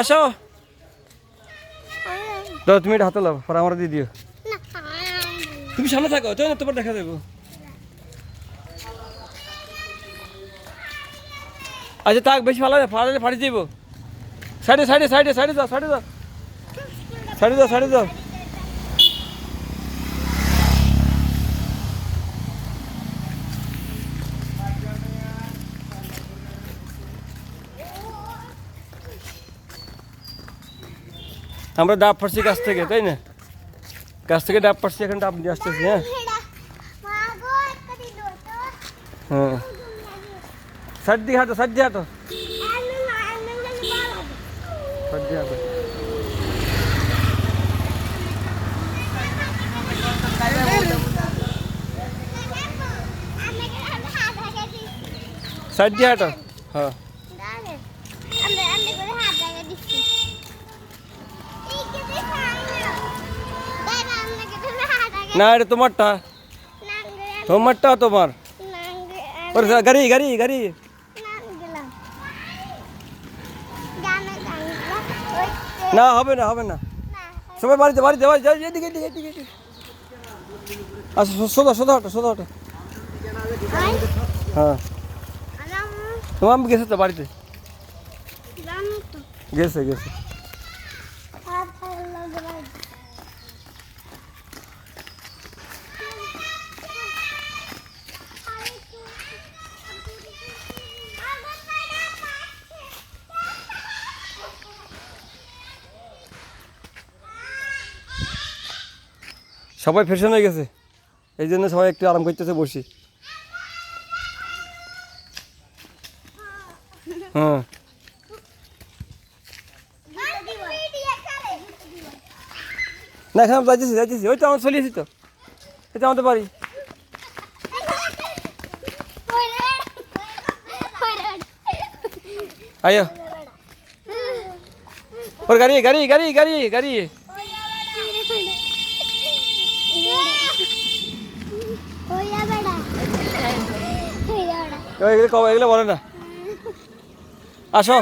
আসো। দাও তুমি এটা হাতে লাভ পরে আমার দিয়ে দিও। তুমি সামনে থাকো তো না তোমার দেখা দেবো। আচ্ছা তাক বেশি ভালো ফাড়ালে ফাড়ি দিব। সাইডে সাইডে সাইডে সাইডে যাও সাইডে যাও সাইডে যাও সাইডে যাও আমরা ডাব ফাটছি গাছ থেকে, তাই না? গাছ থেকে ডাব ফাটছি এখন ডাব নিয়ে আসতেছি হ্যাঁ? হ্যাঁ। দিয়ে হাঁটো। দিয়ে হাঁটো। সাইড হাঁটো হাঁটো। হ্যাঁ। না, এটা তোমারটা। তোমারটা তোমার? গাড়ি গাড়ি গাড়ি। না, হবে না হবে না। সবাই বাড়িতে বাড়িতে বাড়িতে এদিকে এদিকে এদিকে। আচ্ছা সো- সোজা সোজা হাঁটো সোজা হ্যাঁ। তোমার গেছে তো বাড়িতে? গেছে গেছে। সবাই ফ্যাশন হয়ে গেছে। এই জন্য সবাই একটু আরাম করতেছে, বসি। হ্যাঁ। না, এখানে যাইতেছি যাইতেছি। ওই তো আমার চলিয়েছি তো। এটা আমাদের বাড়ি। আয়ো। ওর গাড়ি গাড়ি গাড়ি গাড়ি গাড়ি। এগুলো এগুলো বলে না। আসো।